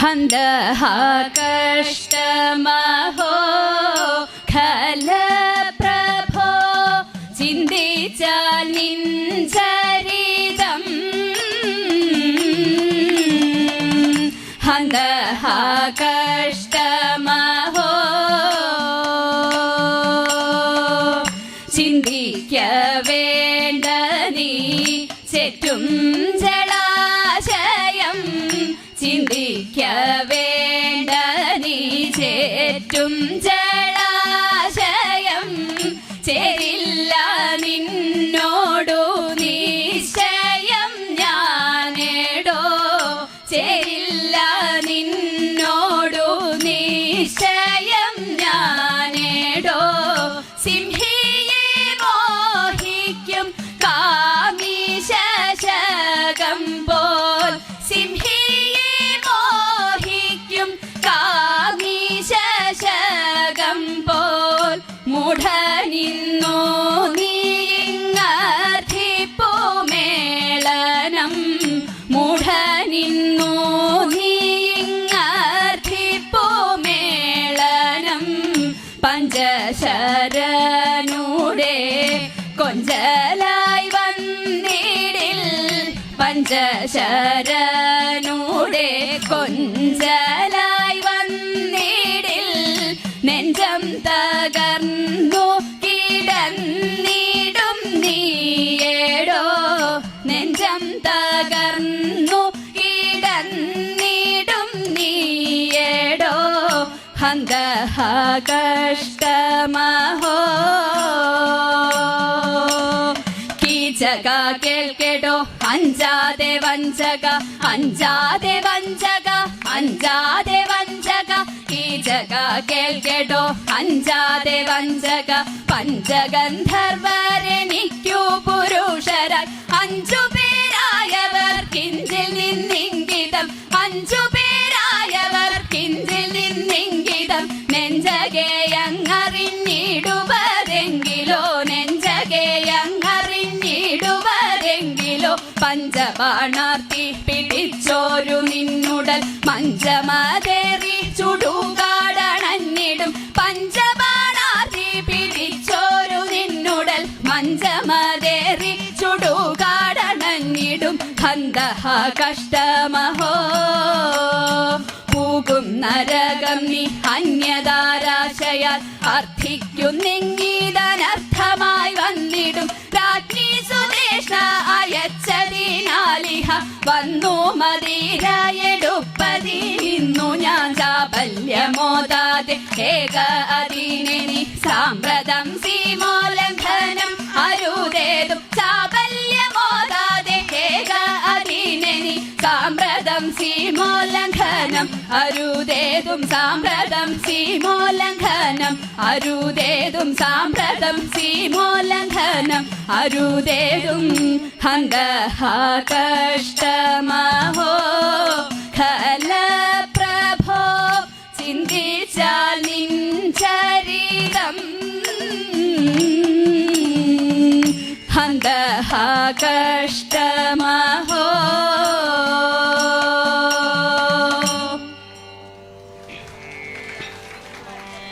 ഹന്തഹ കഷ്ടമഹോ ഖലപ്രഭോ ചിന്തിച്ചാൽ നിൻ ചരിതം ഹന്തഹ കഷ്ടമഹോ ചിന്തിക്ക വേണ്ട നീ ചെറ്റും ജലാശയം ചിന്തിക്ക വേണ്ട നീ ചേറ്റും ജലാശയം ചേരില്ല നിന്നോടു നിശ്ചയം ഞാനേടോ ചേരില്ല നിന്നോടു നിശ്ചയം പഞ്ചശരനൂടെ കൊഞ്ചലായി വന്നിടിൽ നെഞ്ചം തകർന്നു കിടന്നിടും നീയേടോ. നെഞ്ചം തകർന്നു കിടന്നിടും നീയേടോ. ഹന്തഹ കഷ്ടമഹോ കീചക കേൾക്കേടോ? അഞ്ചാതെ വഞ്ചക അഞ്ചാതെ വഞ്ചക അഞ്ചാതെ വഞ്ചക. കീചക കേൾക്കേടോ? അഞ്ചാതെ വഞ്ചക. പഞ്ചഗന്ധർവരനിക്കു പുരുഷരായി അഞ്ചു പഞ്ചബാണാർത്തി പിടിച്ചോരു നിന്നുടൽ മഞ്ചമതേറി ചുടുകാടണഞ്ഞിടും. പഞ്ചബാണാർത്തി പിടിച്ചോരു നിന്നുടൽ മഞ്ചമതേറി ചുടുകാടണഞ്ഞിടും. ഹന്തഹ കഷ്ടമഹോ പൂകും നരകം നീ അന്യതാരാശയാൽ അർത്ഥിക്കുന്നെങ്കിതനർത്ഥമായി വന്നിടും. രാജ്ഞി സുദേശ അയച്ചതിനാലിഹ വന്നു മതിരയെടുപ്പതി നിന്നു ഞാൻ ചാപല്യമോതാതെ ഏക അതിനെ സാമ്പ്രതം സീമോലംഘനം സാമ്പ്രതം സീമോല്ലംഘനം അരുതേതും സാമ്പ്രതം സീമോല്ലംഘനം അരുതേതും സാമ്പ്രതം സീമോല്ലംഘനം അരുതേതും ഹന്തഹ കഷ്ടമഹോ ഖലപ്രഭോ ചിന്തിച്ചാൽ നിൻ ചരിതം ഹന്തഹ കഷ്ടമഹോ